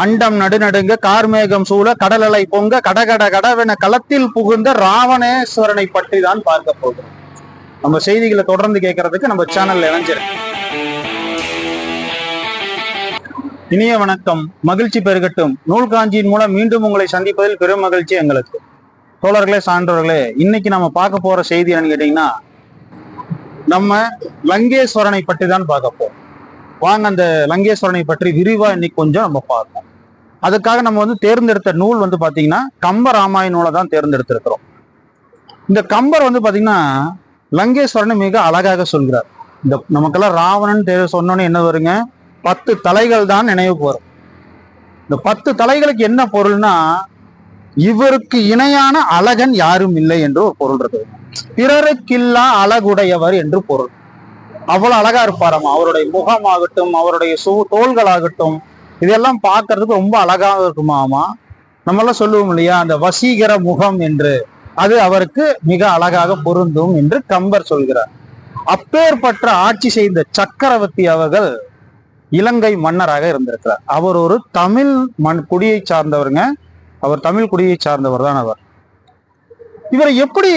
அண்டம் நடுநடுங்க கார்மேகம் சூழ கடலலை பொங்க கடகட கடவென களத்தில் புகுந்த ராவணேஸ்வரனை பற்றி தான் பார்க்க போகிறோம். நம்ம செய்திகளை தொடர்ந்து கேட்கறதுக்கு நம்ம சேனல்ல இணைஞ்சிருக்கு இனிய வணக்கம். மகிழ்ச்சி பெருகட்டும். நூல் காஞ்சியின் மூலம் மீண்டும் உங்களை சந்திப்பதில் பெரும் மகிழ்ச்சி எங்களுக்கு. தோழர்களே சான்றவர்களே இன்னைக்கு நம்ம பார்க்க போற செய்தி என்னன்னு கேட்டீங்கன்னா நம்ம லங்கேஸ்வரனை பற்றி தான் பார்க்க போறோம். வாங்க அந்த லங்கேஸ்வரனை பற்றி விரிவா இன்னைக்கு கொஞ்சம் நம்ம பார்ப்போம். அதுக்காக நம்ம வந்து தேர்ந்தெடுத்த நூல் வந்து பாத்தீங்கன்னா கம்ப ராமாயண நூலை தான் தேர்ந்தெடுத்திருக்கிறோம். இந்த கம்பர் வந்து பாத்தீங்கன்னா லங்கேஸ்வரனை மிக அழகாக சொல்கிறார். இந்த நமக்கெல்லாம் ராவணன் தேர் என்ன வருங்க? பத்து தலைகள் தான் நினைவுக்கு வரும் இந்த பத்து தலைகளுக்கு என்ன பொருள்னா இவருக்கு இணையான அழகன் யாரும் இல்லை என்று ஒரு பொருள் இருக்கு. பிறருக்கில்லா அழகுடையவர் என்று பொருள். அவ்வளவு அழகா இருப்பாராம்? அவருடைய முகம் ஆகட்டும் அவருடைய சூ தோள்களாகட்டும் இதெல்லாம் பார்க்கறதுக்கு ரொம்ப அழகாக இருக்குமாமா நம்மளாம் சொல்லுவோம் இல்லையா அந்த வசீகர முகம் என்று. அது அவருக்கு மிக அழகாக பொருந்தும் என்று கம்பர் சொல்கிறார். அப்பேற்பட்ட ஆட்சி செய்த சக்கரவர்த்தி அவர்கள் இலங்கை மன்னராக இருந்திருக்கிறார். அவர் ஒரு தமிழ் மண் குடியை சார்ந்தவருங்க. அவர் தமிழ் குடியை சார்ந்தவர் தான் அவர். இவரை எப்படி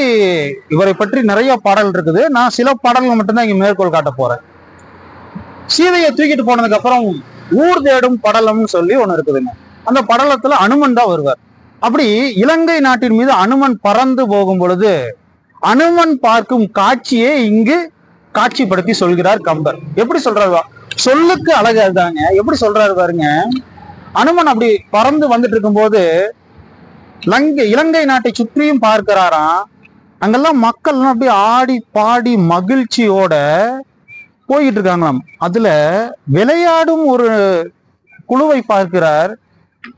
இவரை பற்றி நிறைய பாடல் இருக்குது. நான் சில பாடல்கள் மட்டும்தான் இங்க மேற்கோள் காட்ட போறேன். சீதையை தூக்கிட்டு போனதுக்கு அப்புறம் ஊர் தேடும் படலம்னு சொல்லி ஒண்ணு இருக்குதுங்க. அந்த படலத்துல அனுமன் தான் வருவார். அப்படி இலங்கை நாட்டின் மீது அனுமன் பறந்து போகும் பொழுது அனுமன் பார்க்கும் காட்சியே இங்கு காட்சிப்படுத்தி சொல்கிறார் கம்பர். எப்படி சொல்றாரு சொல்லுக்கு அழகு அதுதாங்க. எப்படி சொல்றாரு பாருங்க. அனுமன் அப்படி பறந்து வந்துட்டு இருக்கும்போது லங்கை இலங்கை நாட்டை சுற்றியும் பார்க்கிறாராம். அங்கெல்லாம் மக்கள் அப்படியே ஆடி பாடி மகிழ்ச்சியோட போயிட்டு இருக்காங்களாம். அதுல விளையாடும் ஒரு குழுவை பார்க்கிறார்.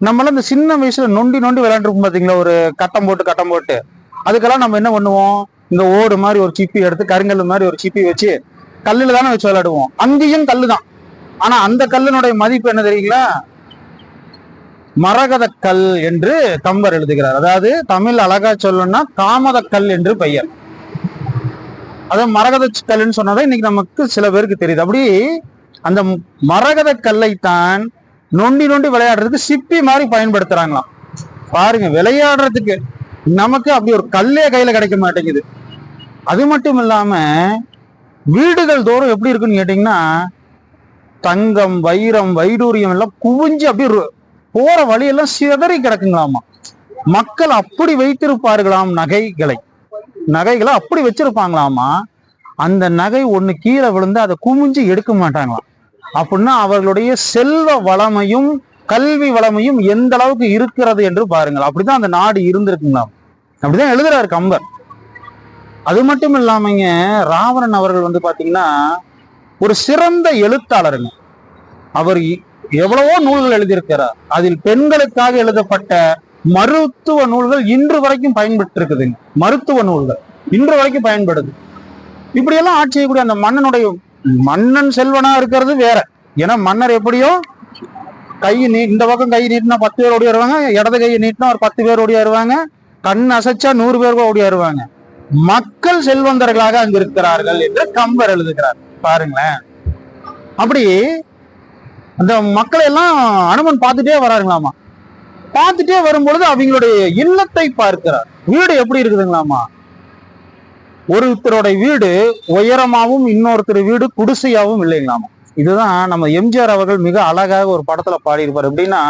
நம்மளாம் இந்த சின்ன வயசுல நொண்டி நொண்டி விளையாண்டுருப்போம் பாத்தீங்களா? ஒரு கட்டம் போட்டு கட்டம் போட்டு. அதுக்கெல்லாம் நம்ம என்ன பண்ணுவோம்? இந்த ஓடு மாதிரி ஒரு சிப்பி எடுத்து கருங்கல் மாதிரி ஒரு சிப்பி வச்சு கல்லுல தானே வச்சு விளையாடுவோம். அங்கேயும் கல்லு தான் ஆனா அந்த கல்லினுடைய மதிப்பு என்ன தெரியுங்களா? மரகதக்கல் கல் என்று கம்பர் எழுதுகிறார். அதாவது தமிழ் அழகா சொல்லணும்னா காமத கல் என்று பெயர். அதாவது மரகத கல்லுன்னு சொன்னதை இன்னைக்கு நமக்கு சில பேருக்கு தெரியுது. அப்படி அந்த மரகத கல்லை தான் நொண்டி நொண்டி விளையாடுறதுக்கு சிப்பி மாதிரி பயன்படுத்துறாங்களாம். பாருங்க விளையாடுறதுக்கு நமக்கு அப்படி ஒரு கல்லே கையில கிடைக்க மாட்டேங்குது. அது மட்டும் இல்லாம வீடுகள் தோறும் எப்படி இருக்குன்னு கேட்டீங்கன்னா தங்கம் வைரம் வைடூரியம் எல்லாம் குவிஞ்சு அப்படியே போற வழியெல்லாம் சிதறி கிடக்குங்களாமா? மக்கள் அப்படி வைத்திருப்பார்களாம் நகைகளை. நகைகளை அப்படி வச்சிருப்பாங்களாமா? அந்த நகை ஒண்ணு கீழே விழுந்து அதை குமிஞ்சு எடுக்க மாட்டாங்களாம். அப்படின்னா அவர்களுடைய செல்வ வளமையும் கல்வி வளமையும் எந்த அளவுக்கு இருக்கிறது என்று பாருங்கள். அப்படிதான் அந்த நாடு இருந்திருக்குங்களாம். அப்படிதான் எழுதுறாரு கம்பர். அது மட்டும் இல்லாமங்க ராவணன் அவர்கள் வந்து பாத்தீங்கன்னா ஒரு சிறந்த எழுத்தாளருங்க. அவர் எவ்வளவோ நூல்கள் எழுதியிருக்கிறார். அதில் பெண்களுக்காக எழுதப்பட்ட மருத்துவ நூல்கள் இன்று வரைக்கும் பயன்பட்டு இருக்குதுங்க மருத்துவ நூல்கள் இன்று வரைக்கும் பயன்படுது. இப்படியெல்லாம் ஆட்சி செய்யக்கூடிய அந்த மன்னனுடைய மன்னன் செல்வனா இருக்கிறது வேற. ஏன்னா மன்னர் எப்படியோ கை நீ இந்த பக்கம் கை நீட்டினா பத்து பேர் ஓடி வருவாங்க இடது கையை நீட்டினா ஒரு பத்து பேர் ஓடி வருவாங்க கண் அசைச்சா நூறு பேர் ஓடி வருவாங்க. மக்கள் செல்வந்தர்களாக அங்கு இருக்கிறார்கள் என்று கம்பர் எழுதுகிறார். பாருங்களேன். அப்படி அந்த மக்களை எல்லாம் அனுமன் பார்த்துட்டே வராருங்களாமா? பார்த்துட்டே வரும்பொழுது அவங்களுடைய இல்லத்தை பார்க்கிறார். வீடு எப்படி இருக்குதுங்களாமா? ஒருத்தரோட வீடு உயரமாகவும் இன்னொருத்தர் வீடு குடிசையாகவும் இல்லைங்களாமா? இதுதான் நம்ம எம்ஜிஆர் அவர்கள் மிக அழகாக ஒரு படத்துல பாடியிருப்பார். எப்படின்னா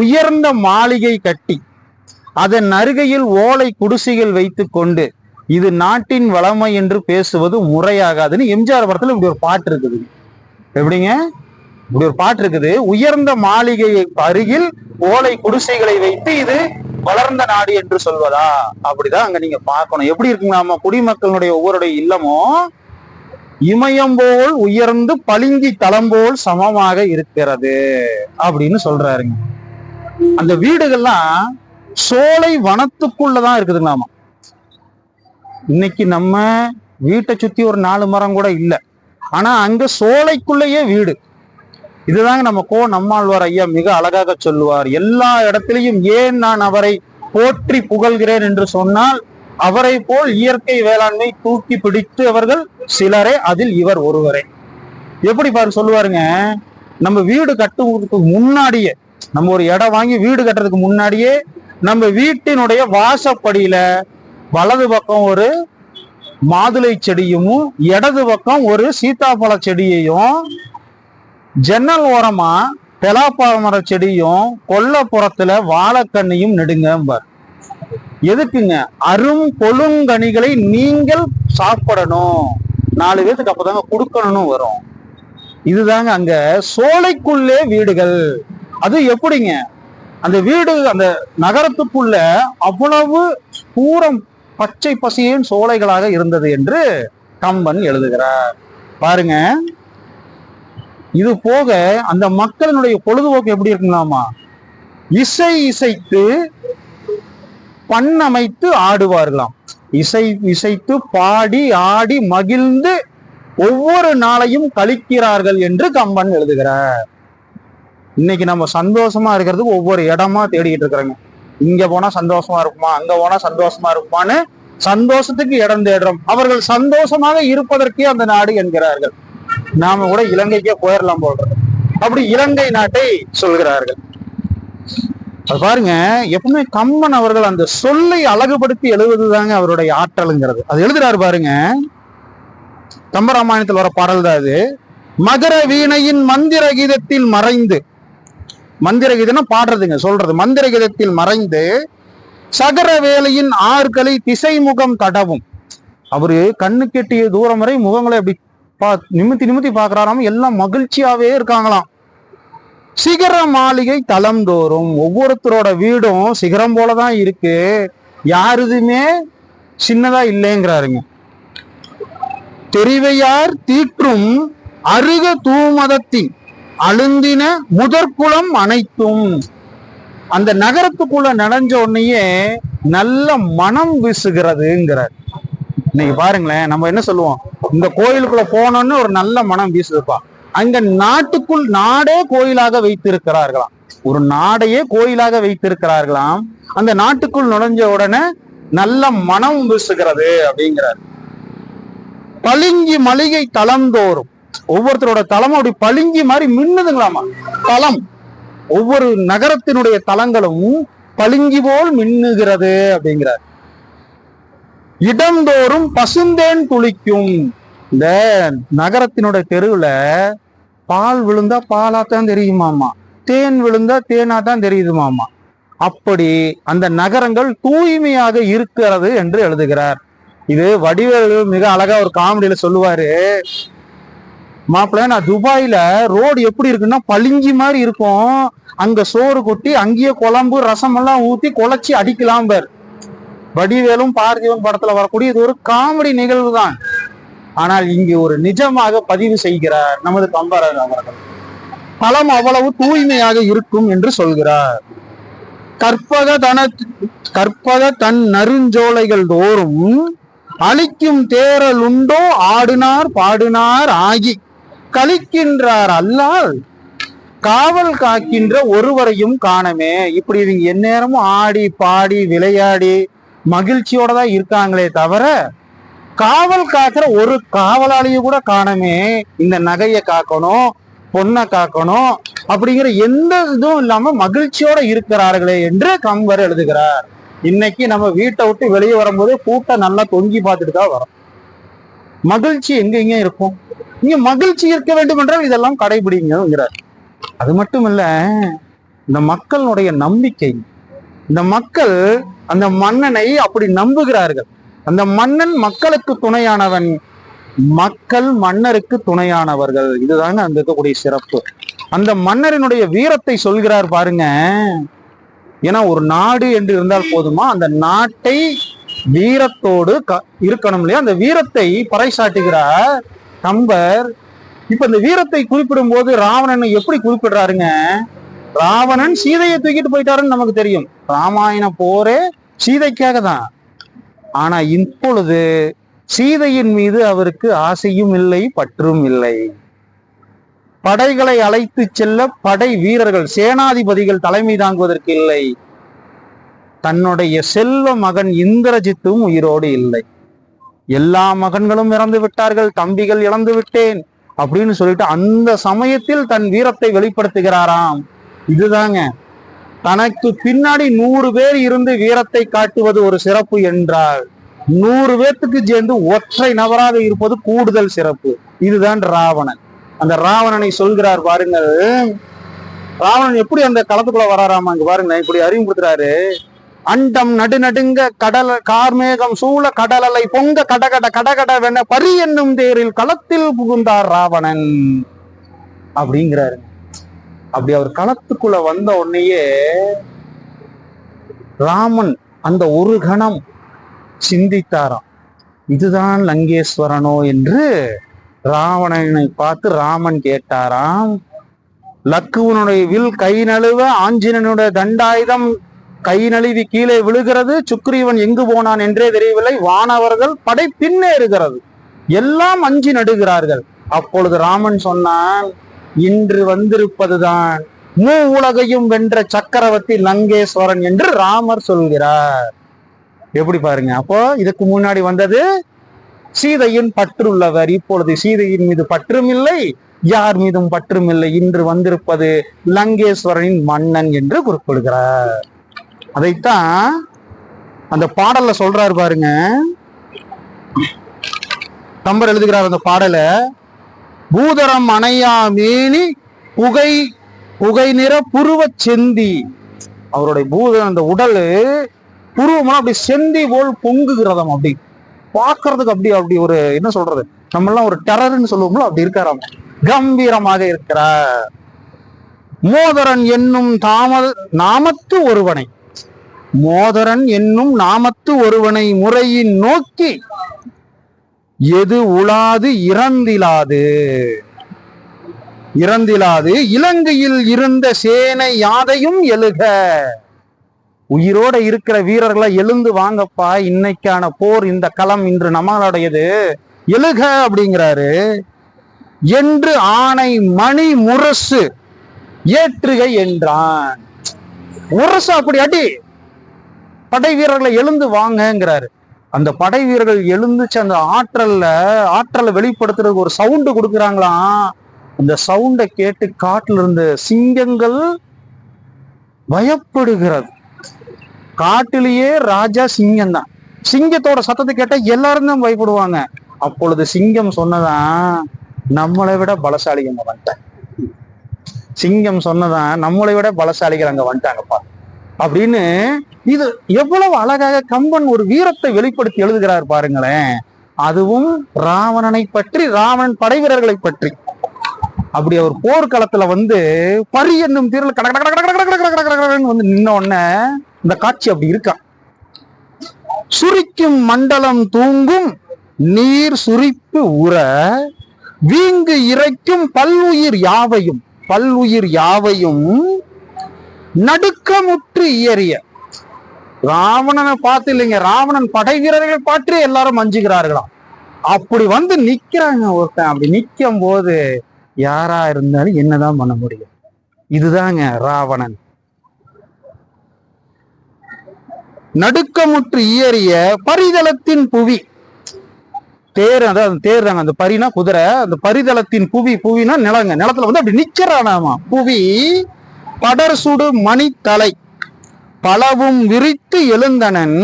உயர்ந்த மாளிகை கட்டி அதன் அருகையில் ஓலை குடிசைகள் வைத்து கொண்டு இது நாட்டின் வளமை என்று பேசுவது முறையாகாதுன்னு எம்ஜிஆர் படத்துல இப்படி ஒரு பாட்டு இருக்குது. எப்படிங்க? இப்படி ஒரு பாட்டு இருக்குது. உயர்ந்த மாளிகையை அருகில் ஓலை குடிசைகளை வைத்து இது வளர்ந்த நாடு என்று சொல்வதா? அப்படிதான் அங்க நீங்க பார்க்கணும். எப்படி இருக்குங்களாமா குடிமக்களுடைய ஒவ்வொருடைய இல்லமும் இமயம் போல் உயர்ந்து பளிங்கி தளம் போல் சமமாக இருக்கிறது அப்படின்னு சொல்றாருங்க. அந்த வீடுகள்லாம் சோலை வனத்துக்குள்ளதான் இருக்குதுங்களாமா. இன்னைக்கு நம்ம வீட்டை சுத்தி ஒரு நாலு மரம் கூட இல்ல. ஆனா அங்க சோலைக்குள்ளேயே வீடு. இதுதாங்க நம்ம கோ நம்மாழ்வார் ஐயா மிக அழகாக சொல்லுவார். எல்லா இடத்திலையும் ஏன் நான் அவரை போற்றி புகழ்கிறேன் என்று சொன்னால் அவரை போல் இயற்கை வேளாண்மை தூக்கி பிடித்து அவர்கள் சிலரே அதில் இவர் ஒருவரே. எப்படி பாரு சொல்லுவாருங்க நம்ம வீடு கட்டுவதற்கு முன்னாடியே நம்ம ஒரு இடம் வாங்கி வீடு கட்டுறதுக்கு முன்னாடியே நம்ம வீட்டினுடைய வாசப்படியில வலது பக்கம் ஒரு மாதுளை செடியும் இடது பக்கம் ஒரு சீத்தாப்பழ செடியையும் ஜன்னல் ஓரமா பலாப்பழமர செடியும் கொல்லப்புறத்துல வாழைக்கண்ணையும் நெடுங்க எதுக்குங்க? அரும் கொழுங்கனிகளை நீங்கள் சாப்பிடணும். நாலு பேத்துக்கு அப்பதாங்க கொடுக்கணும்னு வரும். இதுதாங்க அங்க சோலைக்குள்ளே வீடுகள். அது எப்படிங்க? அந்த வீடு அந்த நகரத்துக்குள்ள அவ்வளவு பூரம் பச்சை பசியின் சோலைகளாக இருந்தது என்று கம்பன் எழுதுகிறார். பாருங்க. இது போக அந்த மக்களினுடைய பொழுதுபோக்கு எப்படி இருக்குங்களாமா? இசை இசைத்து பண்ணமைத்து ஆடுவார்களாம். இசை இசைத்து பாடி ஆடி மகிழ்ந்து ஒவ்வொரு நாளையும் கழிக்கிறார்கள் என்று கம்பன் எழுதுகிறார். இன்னைக்கு நம்ம சந்தோஷமா இருக்கிறதுக்கு ஒவ்வொரு இடமா தேடிக்கிட்டு இருக்கிறோங்க. இங்க போனா சந்தோஷமா இருக்குமா? அங்க போனா சந்தோஷமா இருக்குமான்னு சந்தோஷத்துக்கு இடம் தேடுறோம். அவர்கள் சந்தோஷமாக இருப்பதற்கே அந்த நாடு என்கிறார்கள். நாம கூட இலங்கைக்கே போயிடலாம் போடுறது அப்படி இலங்கை நாட்டை சொல்கிறார்கள். அது பாருங்க எப்பவுமே கம்மன் அவர்கள் அந்த சொல்லை அழகுபடுத்தி எழுதுவதுதாங்க அவருடைய ஆற்றலுங்கிறது. அது எழுதுறாரு பாருங்க. கம்பராமாயணத்தில் வர பாடல் தான் அது. மகர வீணையின் மந்திர கீதத்தில் மறைந்து. மந்திர பாடுறதுங்க சொல்றது. மந்திர கீதத்தில் மறைந்து சகர வேலையின் ஆறுகளை திசைமுகம் தடவும். அவரு கண்ணு கெட்டிய தூரம் வரை முகங்களை அப்படி பா நிமித்தி நிமித்தி பாக்குறாராம் எல்லாம் மகிழ்ச்சியாவே இருக்காங்களாம். சிகர மாளிகை தளம் தோறும் ஒவ்வொருத்தரோட வீடும் சிகரம் போலதான் இருக்கு. யாருதுமே சின்னதா இல்லைங்கிறாருங்க. தெரிவையார் தீற்றும் அருக தூமதத்தின் அழுந்தின முதற்குளம் அனைத்தும். அந்த நகரத்துக்குள்ள நனைஞ்ச உடனேயே நல்ல மனம் வீசுகிறதுங்கிறார். இன்னைக்கு பாருங்களேன் நம்ம என்ன சொல்லுவோம்? இந்த கோயிலுக்குள்ள போனோம்னு ஒரு நல்ல மனம் வீசுதுப்பா. அங்க நாட்டுக்குள் நாடே கோயிலாக வைத்திருக்கிறார்களாம். ஒரு நாடையே கோயிலாக வைத்திருக்கிறார்களாம். அந்த நாட்டுக்குள் நுழைஞ்ச உடனே நல்ல மனம் வீசுகிறது அப்படிங்கிறார். பளிங்கி மளிகை தளம்தோறும் ஒவ்வொருத்தரோட தளமும் அப்படி பளிங்கி மாதிரி மின்னுதுங்களாமா? தளம். ஒவ்வொரு நகரத்தினுடைய தளங்களும் பளிங்கி போல் மின்னுகிறது அப்படிங்கிறார். இடந்தோறும் பசுந்தேன் துளிக்கும். இந்த நகரத்தினுடைய தெருவுல பால் விழுந்தா பாலாத்தான் தெரியுமாமா? தேன் விழுந்தா தேனா தான் தெரியுதுமாமா? அப்படி அந்த நகரங்கள் தூய்மையாக இருக்கிறது என்று எழுதுகிறார். இது வடிவேலு மிக அழகா ஒரு காமெடியில சொல்லுவாரு. மாப்பிள்ள நான் துபாயில ரோடு எப்படி இருக்குன்னா பளிஞ்சி மாதிரி இருக்கும். அங்க சோறு கொட்டி அங்கேயே குழம்பு ரசம் எல்லாம் ஊத்தி குழச்சி அடிக்கலாம் பேர். வடிவேலும் பார்த்திவன் படத்துல வரக்கூடிய இது ஒரு காமெடி நிகழ்வு தான். ஆனால் இங்கு ஒரு நிஜமாக பதிவு செய்கிறார் நமது கம்பரர் அவர்கள். பழம் அவ்வளவு தூய்மையாக இருக்கும் என்று சொல்கிறார். கற்பக தன கற்பக தன் நறுஞ்சோலைகள் தோறும் அழிக்கும் தேரல் உண்டோ? ஆடினார் பாடினார் ஆகி கழிக்கின்றார் அல்லால் காவல் காக்கின்ற ஒருவரையும் காணமே. இப்படி இவங்க எந்நேரமும் ஆடி பாடி விளையாடி மகிழ்ச்சியோட தான் இருக்காங்களே தவிர காவல் காக்கிற ஒரு காவலாளியும் கூட காணமே. இந்த நகையை காக்கணும் பொண்ணை காக்கணும் அப்படிங்கிற எந்த இதுவும் இல்லாம மகிழ்ச்சியோட இருக்கிறார்களே என்று கம்பர் எழுதுகிறார். இன்னைக்கு நம்ம வீட்டை விட்டு வெளியே வரும்போது கூட்டம் நல்லா தொங்கி பார்த்துட்டு தான் வரும். மகிழ்ச்சி எங்க எங்க இருக்கும். நீங்க மகிழ்ச்சி இருக்க வேண்டும் என்றால் இதெல்லாம் கடைபிடிங்கிறார் அது மட்டும் இல்ல இந்த மக்களுடைய நம்பிக்கை இந்த மக்கள் அந்த மன்னனை அப்படி நம்புகிறார்கள். அந்த மன்னன் மக்களுக்கு துணையானவன். மக்கள் மன்னருக்கு துணையானவர்கள். இதுதாங்க அங்க இருக்கக்கூடிய சிறப்பு. அந்த மன்னரினுடைய வீரத்தை சொல்கிறார் பாருங்க. ஏன்னா ஒரு நாடு என்று இருந்தால் போதுமா? அந்த நாட்டை வீரத்தோடு க- இருக்கணும் இல்லையா? அந்த வீரத்தை பறைசாட்டுகிறார் கம்பர் இப்ப இந்த வீரத்தை குறிப்பிடும் போது ராவணனை எப்படி குறிப்பிடுறாருங்க? ராவணன் சீதையை தூக்கிட்டு போயிட்டாருன்னு நமக்கு தெரியும். ராமாயண போரே சீதைக்காக தான். ஆனா இப்பொழுது சீதையின் மீது அவருக்கு ஆசையும் இல்லை பற்றும் இல்லை. படைகளை அழைத்து செல்ல படை வீரர்கள் சேனாதிபதிகள் தலைமை தாங்குவதற்கு இல்லை. தன்னுடைய செல்வ மகன் இந்திரஜித்தும் உயிரோடு இல்லை. எல்லா மகன்களும் இறந்து விட்டார்கள் தம்பிகள் இழந்து விட்டேன் அப்படின்னு சொல்லிட்டு அந்த சமயத்தில் தன் வீரத்தை வெளிப்படுத்துகிறாராம். இதுதாங்க. தனக்கு பின்னாடி நூறு பேர் இருந்து வீரத்தை காட்டுவது ஒரு சிறப்பு என்றால் நூறு பேர்த்துக்கு சேர்ந்து ஒற்றை நபராக இருப்பது கூடுதல் சிறப்பு. இதுதான் ராவணன். அந்த ராவணனை சொல்கிறார் பாருங்கள். ராவணன் எப்படி அந்த களத்துக்குள்ள வராராமா இங்க பாருங்க இப்படி அறிவுறுத்துறாரு அண்டம் நடுநடுங்க கடல் கார்மேகம் சூழ கடலலை பொங்க கடகட கடகடவென பரி என்னும் தேரில் களத்தில் புகுந்தார் ராவணன். அப்படிங்கிறாரு. அப்படி அவர் களத்துக்குள்ள வந்த உடனேயே ராமன் அந்த ஒரு கணம் சிந்தித்தாராம். இதுதான் லங்கேஸ்வரனோ? என்று ராவணனை பார்த்து ராமன் கேட்டாராம் லக்குவனுடைய வில் கை நழுவ ஆஞ்சனனுடைய தண்டாயுதம் கை நழுவி கீழே விழுகிறது சுக்ரீவன் எங்கு போனான் என்றே தெரியவில்லை. வானவர்கள் படை பின்னேறுகிறது எல்லாம் அஞ்சி நடுகிறார்கள். அப்பொழுது ராமன் சொன்னான் இன்று வந்திருப்பதுதான் மூ உலகையும் வென்ற சக்கரவர்த்தி லங்கேஸ்வரன் என்று ராமர் சொல்கிறார். எப்படி பாருங்க அப்போ இதுக்கு முன்னாடி வந்தது சீதையின் பற்றுள்ளவர். இப்பொழுது சீதையின் மீது பற்றும் இல்லை யார் மீதும் பற்றும் இல்லை. இன்று வந்திருப்பது லங்கேஸ்வரனின் மன்னன் என்று குறிப்பிடுகிறார். அதைத்தான் அந்த பாடல்ல சொல்றாரு பாருங்க. கம்பர் எழுதுகிறார் அந்த பாடல. பூதரம் அணையா மீனி புகை புகை நிற புருவச் செந்தி. அவருடைய பூத அந்த உடல் புருவமெல்லாம் அப்படி செந்தி போல் பொங்குகிறதாம் அப்படி. பாக்குறதுக்கு அப்படி அப்படி ஒரு என்ன சொல்றது? நம்ம எல்லாம் ஒரு டெரர்னு சொல்லுவோம்ல அப்படி இருக்காராம். கம்பீரமாக இருக்கிறார். மோதரன் என்னும் தாம நாமத்து ஒருவனை. மோதரன் என்னும் நாமத்து ஒருவனை முறையின் நோக்கி எது உலாது இறந்திலாது. இறந்திலாது இலங்கையில் இருந்த சேனை யாதையும் எழுக. உயிரோட இருக்கிற வீரர்களை எழுந்து வாங்கப்பா இன்னைக்கான போர் இந்த களம் இன்று நம்மளுடையது. எழுக அப்படிங்கிறாரு. என்று ஆணை மணி முரசு ஏற்றுகை என்றான். முரசு அப்படி அடி. படை வீரர்களை எழுந்து வாங்கங்கிறாரு. அந்த படை வீரர்கள் எழுந்துச்சு அந்த ஆற்றல்ல ஆற்றலை வெளிப்படுத்துறதுக்கு ஒரு சவுண்டு கொடுக்குறாங்களாம் அந்த சவுண்டை கேட்டு காட்டுல இருந்த சிங்கங்கள் பயப்படுகிறது. காட்டிலேயே ராஜா சிங்கம் தான் சிங்கத்தோட சத்தத்தை கேட்டா எல்லாரும் தான் பயப்படுவாங்க. அப்பொழுது சிங்கம் சொன்னதான் நம்மளை விட பலசாலிகள் வந்துட்டேன் வந்துட்டாங்க. சிங்கம் சொன்னதான் நம்மளை விட பலசாலிகள் அங்க வந்துட்டாங்கப்பா. அப்படின்னு இது எவ்வளவு அழகாக கம்பன் ஒரு வீரத்தை வெளிப்படுத்தி எழுதுகிறார் பாருங்களேன். அதுவும் ராவணனை பற்றி ராவணன் படை வீரர்களை பற்றி. அப்படி அவர் போர்க்களத்துல வந்து பரி என்னும் தீரில் கட வந்து நின்ன உடனே இந்த காட்சி அப்படி இருக்கான் சுரிக்கும் மண்டலம் தூங்கும் நீர் சுரிப்பு உற வீங்கு இறைக்கும் பல்லுயிர் யாவையும் பல்லுயிர் யாவையும் நடுக்கமுற்று இயறிய ராவணனை பார்த்து இல்லைங்க ராவணன் படை வீரர்களை பார்த்து எல்லாரும் அஞ்சுகிறார்களாம் அப்படி வந்து நிக்கிறாங்க ஒருத்தன். அப்படி நிக்கும் போது யாரா இருந்தாலும் என்னதான் பண்ண முடியும். இதுதாங்க ராவணன். நடுக்கமுற்று இயறிய பரிதளத்தின் புவி. தேர் அதாவது தேர் தாங்க. அந்த பரினா குதிரை. அந்த பரிதளத்தின் புவி புவினா நிலங்க. நிலத்துல வந்து அப்படி நிக்கிறானாமா. புவி படர் சுடு மணித்தலை பலவும் விரித்து எழுந்தனன்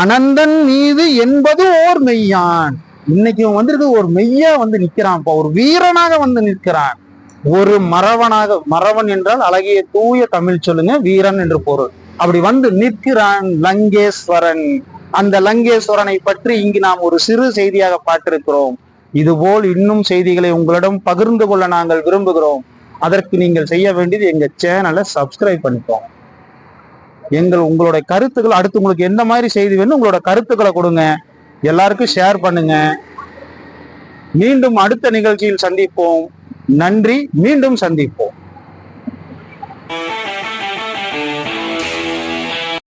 அனந்தன் மீது என்பது ஓர் மெய்யான். இன்னைக்கு இவன் வந்திருக்கு ஒரு மெய்யா வந்து நிக்கிறான்ப்பா ஒரு வீரனாக வந்து நிற்கிறான். ஒரு மறவனாக மறவன் என்றால் அழகிய தூய தமிழ் சொல்லுங்க வீரன் என்று பொருள். அப்படி வந்து நிற்கிறான் லங்கேஸ்வரன். அந்த லங்கேஸ்வரனை பற்றி இங்கு நாம் ஒரு சிறு செய்தியாக பார்த்திருக்கிறோம். இதுபோல் இன்னும் செய்திகளை உங்களிடம் பகிர்ந்து கொள்ள நாங்கள் விரும்புகிறோம். அதற்கு நீங்கள் செய்ய வேண்டியது எங்க சேனலை சப்ஸ்கிரைப் பண்ணிக்கோங்க எங்கள் உங்களுடைய கருத்துக்கள் அடுத்து உங்களுக்கு எந்த மாதிரி செய்தி வேணும் உங்களோட கருத்துக்களை கொடுங்க. எல்லாருக்கும் ஷேர் பண்ணுங்க. மீண்டும் அடுத்த நிகழ்ச்சியில் சந்திப்போம். நன்றி. மீண்டும் சந்திப்போம்.